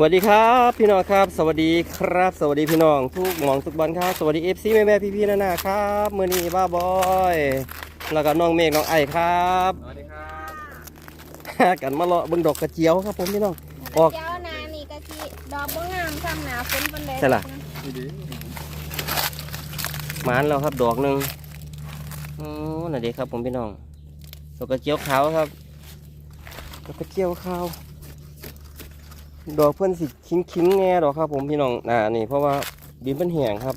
สวัสดีครับพี่น้องครับ สวัสดีครับ สวัสดีพี่น้องทุกหมองทุกบอลครับ สวัสดีเอฟซีแม่แม่พี่พี่ๆนานาครับมือนี้บ้าบอยแล้วก็น้องเมฆน้องไอครับสวัสดีครับกันมาเลาะเบิ่งดอกกระเจียวครับผมพี่น้องออกเจ้านานี่ก็สิดอกบ่งามซ้ำหนาฝนปานใดใช่ล่ะดีดีหมานแล้วครับดอกหนึ่งอ๋อนั่นเด็กครับผมพี่น้องดอกกระเจียวขาวครับดอกกระเจียวขาว ดอกเพื่อนสิคิ้งคิ้งแง่ดอกครับ ผมพี่น้องอ่านี่เพราะว่าดินเป็นแห้งครับ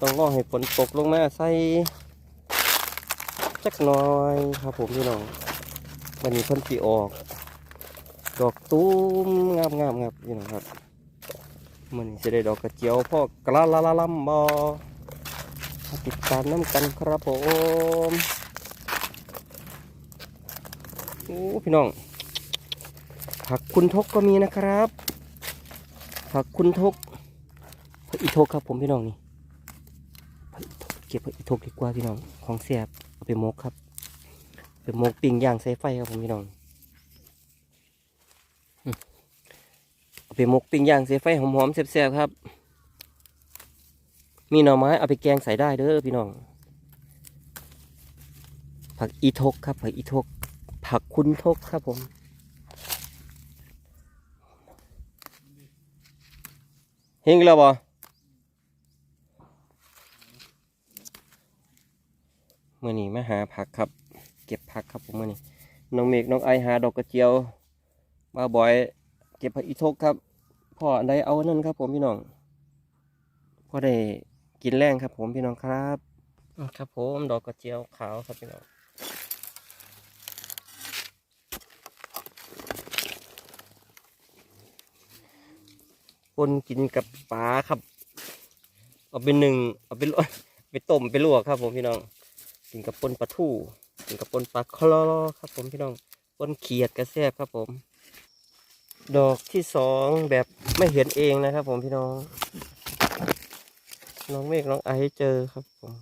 ต้องรอให้ฝนตกลงมาใส่จักน่อยครับ ผมพี่น้องวันนี้เพิ่นสีออก ดอกตุ้มงามงามๆครับพี่น้องครับมันจะได้ดอกกระเจียวพ่อกระละละลำบอติดตามน้ำกันครับผมโอ้พี่น้อง ผักคุณทกก็มีนะครับ ผักคุณทกผักอีทกครับผมพี่น้องนี่ผักอีทกเก็บผักอีทกดีกว่าพี่น้องของแสบเอาไปหมกครับไปหมกปิ้งย่างใส่ไฟครับผมพี่น้องเอาไปหมกปิ้งย่างใส่ไฟหอมๆแซ่บๆครับ มีหน่อไม้เอาไปแกงใส่ได้เด้อพี่น้องผักอีทกครับผักอีทกผักคุณทกครับผม เฮงแล้วบ่เมื่อนี้มาหาผักครับ เก็บผักครับผมเมื่อนี้น้องเมฆน้องไอหาดอกกระเจียวมาบ่อย เก็บผักอีทกครับพ่ออันใดเอานั่นครับ ผมพี่น้องพ่อได้กินแรงครับ ผมพี่น้องครับ ครับผมดอกกระเจียวขาวครับพี่น้อง ปนกินกับปลาครับ เอาไปหนึ่งเอาไปลวกไปต้มไปลวกครับ ผมพี่น้อง กินกับปนปลาทู่กินกับปนปลาคลอครับ ผมพี่น้องปนเขียดกระแซบครับผม ดอกที่สองแบบไม่เห็นเองนะครับ ผมพี่น้อง น้องเมฆน้องไอซ์เจอครับผม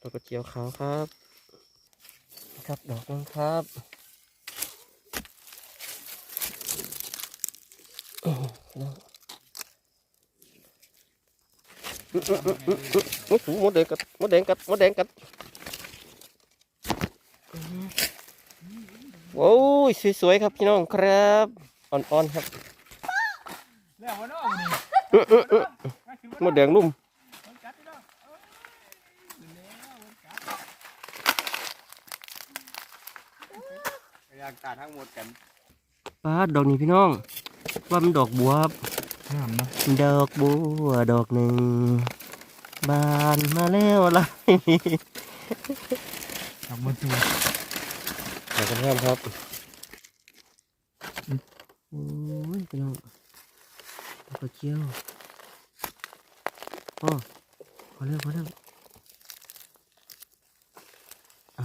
ดอกกระเจียวขาวครับ ครับดอกนึงครับอื้อพี่ น้องอื้ออื้ออื้ออื้ออื้ออื้อมดแดงกัดมดแดงกัดมดแดงกัดอื้อโอ้ยสวยๆครับพี่น้องครับอ่อนๆครับแล้ววันนอกนี่อื้ออเออื้อมดแดงนุ่มอยากกัดทั้งหมดกันปาดอกนี้พี่น้อง ว่ามันดอกบัวครับงามนะดอกบัวดอกหนึ่งบานมาแล้วล่ะทำมันตัวขอบคุณครับครับโอ้ยพี่น้องดอกกระเจียวพ่อพอแล้วพอแล้วอะ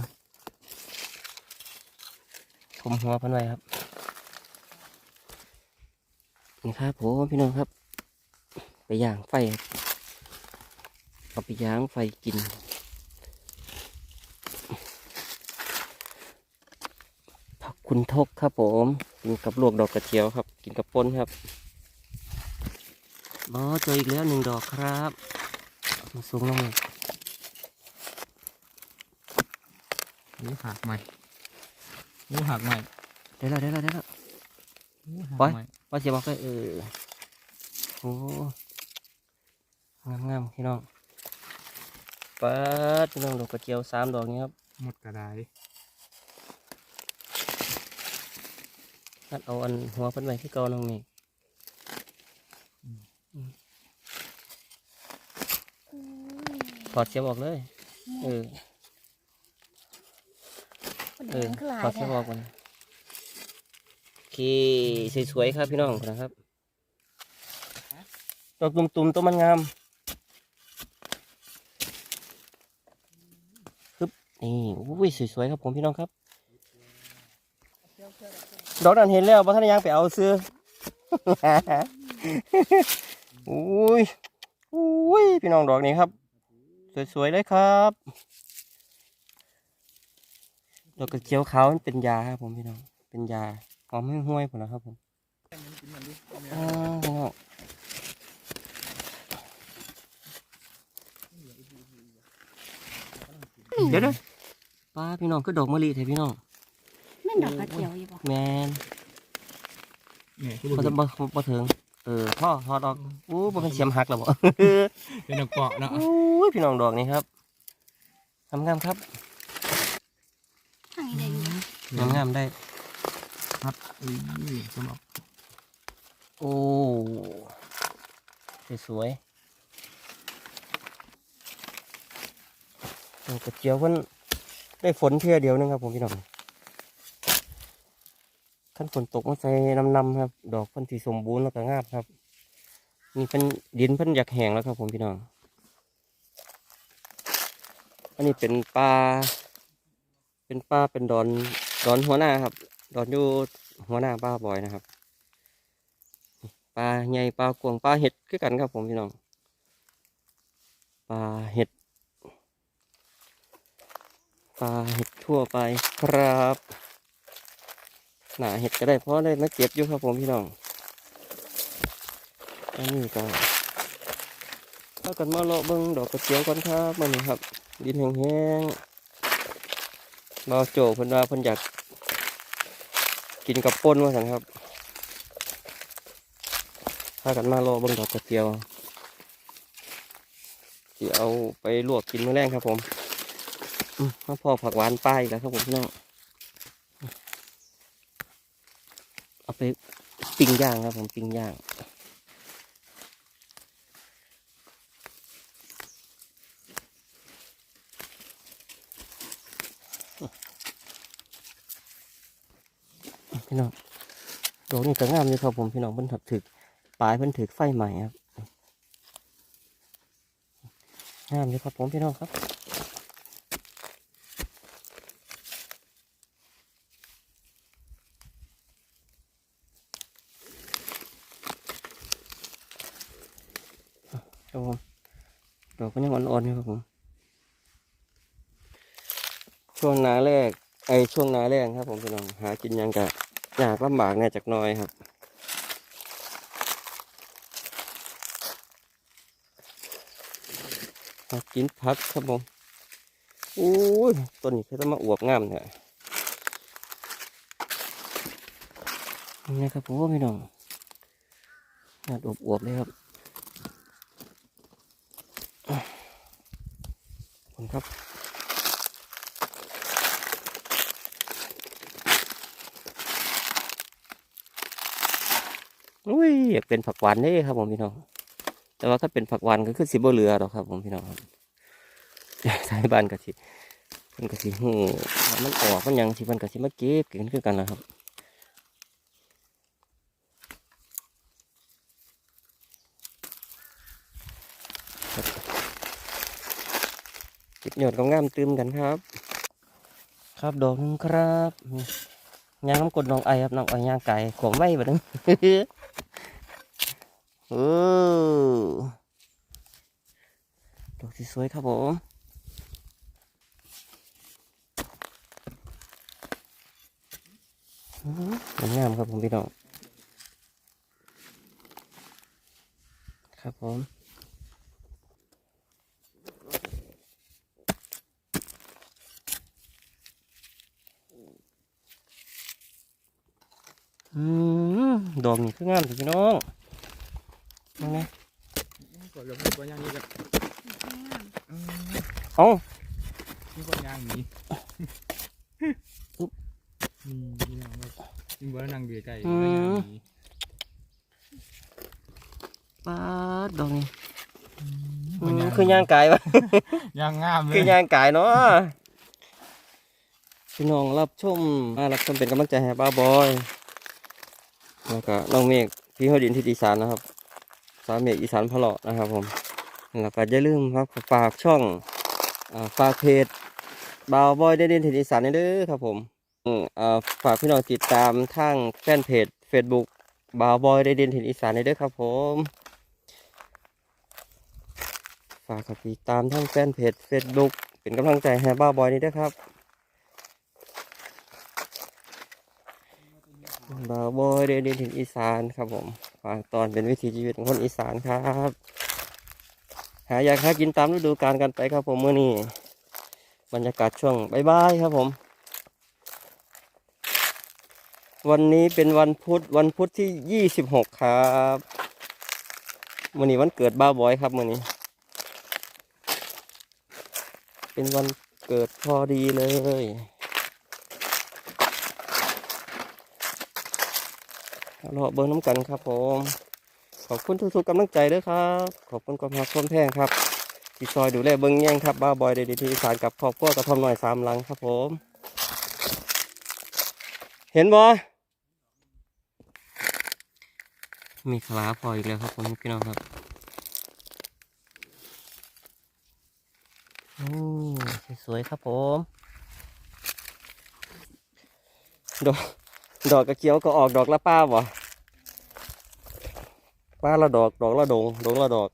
ผมหัวพันไว้ครับ นี่ครับผมพี่น้องครับ ไปย่างไฟเอาไปย่างไฟกิน ผักคุณทกครับผมกินกับลวกดอกกระเจียวครับ กินกับปนครับบอเจออีกแล้วหนึ่งดอกครับมาสูงลงเลยหูหักใหม่หูหักใหม่ได้แล้วได้แล้วได้แล้ว ไปใหม่ว่าเสียบอกเลยเออโอ้งามงามๆพี่น้องเปิดพี่น้องดอกกระเจียวสามดอกนี้ครับหมดกระไดนัดเอาอันหัวเพิ่นไว้ที่เก่าน้องนี่ถอดเสียบออกเลย เออ เออคือหลายขอแค่บอกก่อน โอเคสวยๆครับพี่น้องนะครับดอกตุ่มๆตัวมันงามคึบนี่อุ้ยสวยๆครับผมพี่น้องครับ ดอกนั้นเห็นแล้วว่าท่านยังไปเอาซื้ออุ้ยอุ้ยพี่น้องดอกนี้ครับ สวยๆเลยครับดอกกระเจียวขาวมันเป็นยาครับผมพี่น้องเป็นยา หอมห้วยๆผมนะครับผมอ้าวพี่น้องเดี๋ยวเด้อป้าพี่น้องก็ดอกมะลิแท้พี่น้องแม่นดอกกระเจียวอยู่บ่แมนเนี่ยคือมันจะบ่บ่ถึงเออพ่อพอดอกอู้บ่เป็นเสียมหักแล้วบ่เป็นดอกเกาะเนาะโอ้ยพี่น้องดอกนี้ครับงามงามๆครับทางนี้ได้อยู่งามงามๆได้ ครับอุ้ยสมองโอ้สวยๆดอกกระเจียวเพิ่นได้ฝนเทื่อเดียวนึงครับผมพี่น้องขั้นฝนตกมาใส่นำๆครับ ดอกเพิ่นที่สมบูรณ์แล้วก็งามครับนี่เพิ่นดินเพิ่นอยากแห้งแล้วครับผมพี่น้อง อันนี้เป็นปลา เป็นปลาเป็นดอน ดอนหัวหน้าครับ ดอนอยู่หัวหน้าป้าบอยนะครับปลาใหญ่ปลากวงปลาเห็ดคือกันครับผมพี่น้องปลาเห็ดปลาเห็ดทั่วไปครับหนาเห็ดก็ได้เพราะได้มาเก็บอยู่ครับผมพี่น้องอันนี้ก็ถ้ากันมาเลาะเบิ้งดอกกระเจียวก่อนครับมันนี่ครับ ดินแห้งๆบาโจเพิ่นว่าเพิ่นอยาก กินกับป่นว่าสันครับถ้ากันมาเลาะเบิ้งดอกกระเจียวที่เอาไปลวกกินมื้อแรงครับผมอืมาพอผักหวานป้ายแล้วครับผมพี่น้องเอาไปปิ้งย่างครับผมปิ้งย่าง พี่น้องดอกนี่ก็งามเลยครับผมพี่น้องเพิ่นถักถึกปลายเพิ่นถึกไฟใหม่ครับงามเลยครับผมพี่น้องครับครับผมดอกก็ยังอ่อนๆอยู่ครับผม ช่วงนาแรกไอช่วงนาแรงครับผมพี่น้องหากินยังกะ ยากลำบากแน่จากน้อยครับหากินพักครับผมอู้ยต้นนี้คือต้องมาอวบงามเนี่ยนี่ครับผมพี่น้องงานอวบอวบเลยครับขอบคุณครับ อุ้ยกเป็นผักหวานนี่ครับผมพี่น้อง แต่ว่าถ้าเป็นผักหวานก็คือสิบเหลือหรอกครับ ผมพี่น้องครับสายบ้านกะสิเพิ่นกะสิหูว่ามันออกมันยังสิเพิ่นกะสิมาเก็บกันคือกันนะครับจิบหยดก็งามตืมกันครับ ครับดอกนึงครับยางน้ำกรดน้องไอครับน้องไอยางไก่ขวมไว้แบบนึง โอ้ดอกสวยครับผมอื้อหืองามครับผมพี่น้อง ครับผมอืมดอกนี่คืองามสิพี่น้อง มาไงกดลงตัวย่างนี้กับเอ้านี่ก็ย่างนี้อืมนี่น้องครับนี่บ่ได้นั่งเบียไก่ย่างนี้ปาดดอกนี่อืมคือย่างกายวะย่างงามเลยคือย่างกายเนาะพี่น้องรับชมมารับชมเป็นกำลังใจให้บ้าบอยแล้วก็น้องเมฆพี่เขาดินที่อีสานนะครับ สาวเมฆอีสานพะเลาะนะครับผมแล้วก็อย่าลืมครับฝากช่องฝากเพจบาวบอยได้ดินที่อีสานนี่เด้อครับผมฝากพี่น้องติดตามทางแฟนเพจ Facebook บาวบอยได้ดินที่อีสานนี่เด้อครับผมฝากกติดตามทั้งแฟนเพจ Facebook เป็นกำลังใจให้บ้าบอยนี่ด้วยครับบ่าวบอยเดินดินถิ่นอีสานครับผม ฝากตอนเป็นวิถีชีวิตของคนอีสานครับ หาอยากหากินตามฤดูกาลกันไปครับผมเมื่อนี้บรรยากาศช่วงบ่ายๆครับผม วันนี้เป็นวันพุธวันพุธที่ยี่สิบหกครับมื่อนี้วันเกิดบ้าบอยครับมื่อนี้ เป็นวันเกิดพอดีเลย รอเบิ้งน้ำกันครับผม ขอบคุณทุกๆกำลังใจด้วยครับ ขอบคุณความรักความแพงครับที่ซอยดูแลเบิ้งแย่งครับบ้าบอยเดดีที่อีสานกับครอบครัวกระทอมหน่อยสามหลังครับผม เห็นบ่มีคลาพออีกแล้วครับผมพี่น้องครับโอ้สวยๆครับผมดอก ดอกกระเจียวก็ออกดอกละป้าบ่ป้าละดอกดอกละดงดงละดอก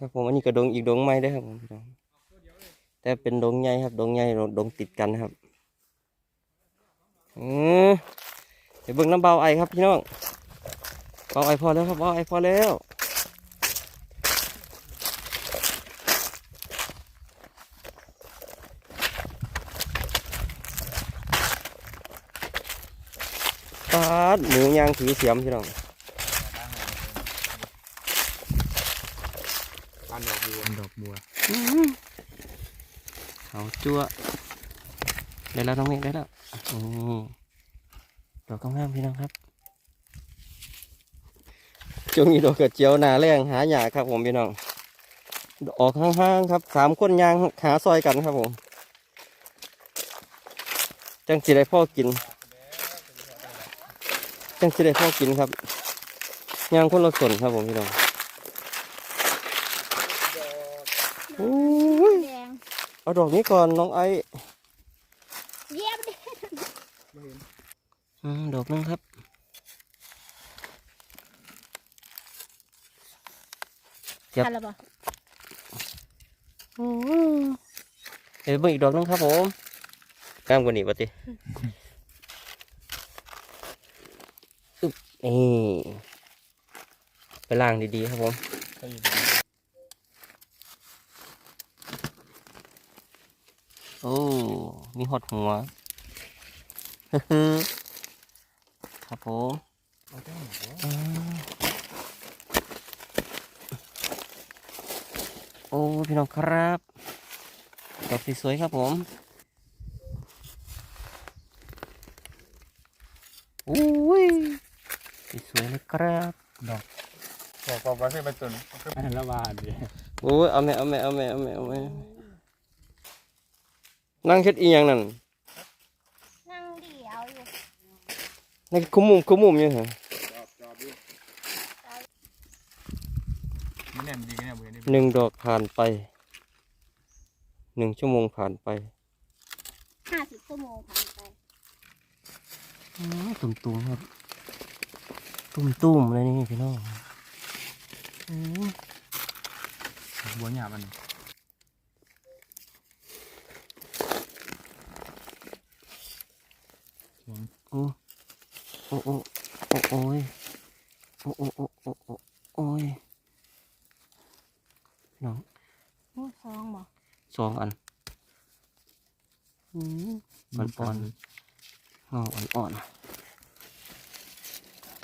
ครับผมอันนี้ก็ดงอีกดงไม้ได้ครับผมแต่เป็นดงใหญ่ครับ ดงใหญ่ดงติดกันครับอืมเดี๋ยวเบิ่งน้ำเบาไอครับพี่น้องเบาไอพอแล้วครับเบาไอพอแล้ว ปาดหมูย่างถือเสียมพี่น้องอันดอกบัวอันดอกบัวเขาจั่วได้แล้วน้องเมฆได้แล้วอืมดอกงามๆพี่น้องครับจงมีดอกกระเจียวหนาแรงหาหยาครับผมพี่น้องออกห้างๆครับสามคนยางหาซอยกันครับผม จังสิได้พ่อกิน จังสิได้พ่อกินครับยางคนละส่วนครับผมพี่น้องโอ้ยแดงเอาดอกนี้ก่อนน้องไอเยี่ยมดิอืมดอกนึงครับ ครับ ทันแล้วปะเดี๋ยวเบิ่งอีกดอกนึงครับผมงามกว่านี้ปะติ อึ๊บนี่ไปล้างดีๆครับผมโอ้ มีหดหัว ครับผมโอ้ พี่น้องครับดอกสวยๆครับผมอุ้ยส วยๆเลยครับบอกบอกว่าให้เป็นตุนอันนั้นละบาทดิโอ้ยเอาแม่เอาแม่เอาแม่เอาแม่เอาแม่นั่งเฮ็ดอีหยังนั่นนั่งเดียวอยู่นั่งคุ้มมุมคุ้มมุมอยู่เหรอนี่แน่นดีเนี่ยเบื่อนี่หนึ่งดอกผ่านไปหนึ่งชั่วโมงผ่านไปห้าสิบชั่วโมงผ่านไปตุ่มตุ่มๆครับ ตุ่มตุ่มๆเลยนี่พี่น้องอืมบัวหยาบมัน โอ้โอ้โอ้โอ้โอ้ยโอ้โอ้โอ้โอ้โอ้โอ้ยพี่น้อง โอ้ซองบ่ สองอันอืม อ่อนๆ งออ่อนๆ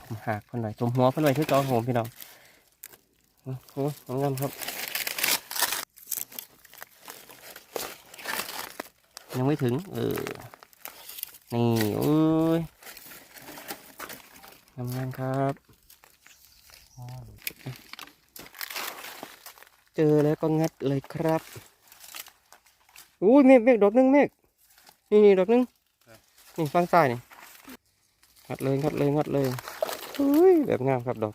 ถม หากเพิ่นหน่อยถมหัวเพิ่นหน่อยที่เก่าครับผมพี่น้องอื้อหืองามครับยังไม่ถึง เออ นี่โอ้ยงามๆครับ เจอแล้วก็งัดเลยครับอุ้ยเมฆเมฆดอกหนึงเมฆนี่นี่ดอกหนึงนี่ฟังซ้ายนี่งัดเลยงัดเลยงัดเลย อุ้ยแบบงามครับดอก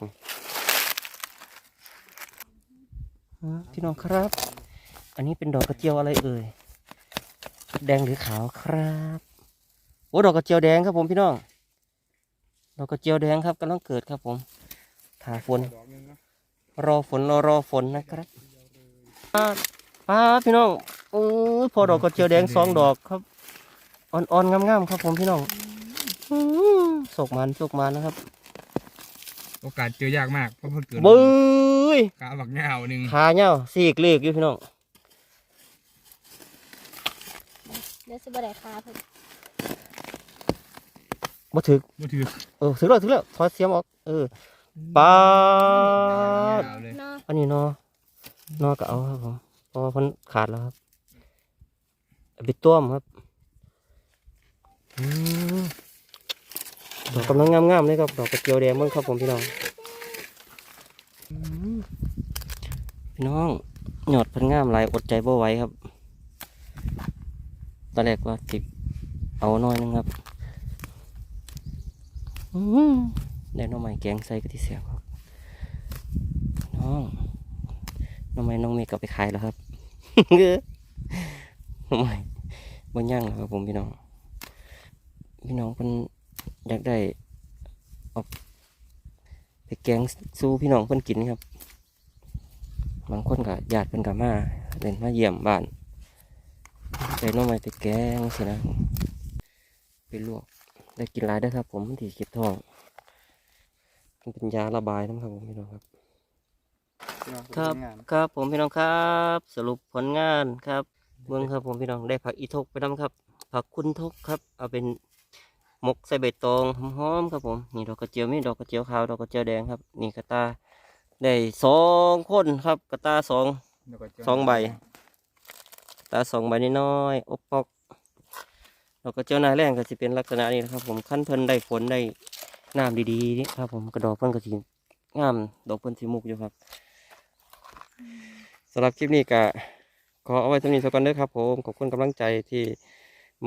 พี่น้องครับ อันนี้เป็นดอกกระเจียวอะไรเอ่ย แดงหรือขาวครับโอ้ดอกกระเจียวแดงครับผมพี่น้อง ดอกกระเจียวแดงครับกำลังเกิดครับผมถาฝน รอฝนรอรอฝนนะครับป้าป้าพี่น้องโอ้พอดอกกระเจียวแดงสองดอกครับอ่อนๆงามๆครับผมพี่น้องโศกมันโศกมันนะครับ โอกาสเจอยากมากเพราะเพิ่งเกิดบื้ยกาบักเงาวหนึ่งขาเน่าสีกเลือกอยู่พี่น้องเดี๋ยวสิบ่ได้คาเพิ่นบ่ถึกบ่ถือเออถึกแล้วถึกแล้วถอดเสียมออกเออปาดยาวเลยเนาะอันนี้เนอนอก็เอาครับผมเพราะว่ามันขาดแล้วครับเอาไปต้วมครับอืม ดอกกำลังงามๆเลยครับดอกกระเจียวแดงเบ้างครับผมพี่น้องพี่น้องหยอดพันงามหลายอดใจบ่ไหวครับตอนแรกว่าติเอาน้อยนึงครับอืมได้น้องใหม่แกงใส่กะทิเสียบครับน้องทำไมน้องเมย์กลับไปขายแล้วครับทำไมบนย่างแล้วครับผมพี่น้อง พี่น้องเพิ่น อยากได้เอาไปแกงสู้พี่น้องเพิ่นกินครับ บางคนก็ญาติเพิ่นก็มาเดินมาเยี่ยมบ้านใส่น้องไม้ไปแกงสินะ ไปลวกได้กินหลายได้อครับ ผมมันถีเก็บท้องมันเป็นยาระบายนะครับผมพี่น้องครับ ครับครับผมพี่น้องครับ สรุปผลงานครับเมืองครับผมพี่น้องได้ผักอีทกไปนํครับผักคุณทกครับ เอาเป็นห มกใส่ใบตองหอมๆครับผม นี่ดอกกระเจียวมีดอกกระเจียวขาวดอกกระเจียวแดงครับ นี่กระตาได้สองคนครับกระตาสองสองใบกระตาสองใบน้อยๆอบปอกดอกกระเจียวหนาแรงก็จะเป็นลักษณะนี้นะครับ ผมขั้นเพิ่นได้ฝนได้น้ำดีๆนี่ครับ ผมกระดอกเพิ่นก็สิงามดอกเพิ่นสีมุกอยู่ครับสำหรับคลิปนี้ก็ขอเอาไว้เท่านี้สักก่อนเด้อครับผมขอบคุณกำลังใจที่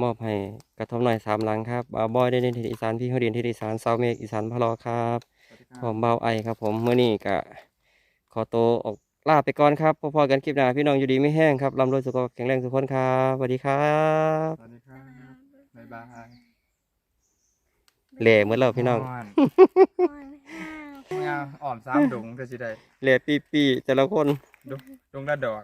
มอบให้กระทอมหน่อยสามหลังครับบาวบอยได้เรียนที่อีสานพี่เขาเรียนที่อีสานซาวเมกอีสานพะลอครับผมเบาวไอครับผมเมื่อนี้ก็ขอตัวออกลาไปก่อนครับพอๆกันคลิปหน้าพี่น้องอยู่ดีไม่แห้งครับร่ำรวยสุขภาพแข็งแรงทุกคนครับสวัสดีครับสวัสดีครับบ๊ายบายเหล่เหมือนเราพี่น้องอ่อนห้าวงาอ่อนสามดงก็สิได้เหล่ปีปีๆแต่ละคนดงละดอก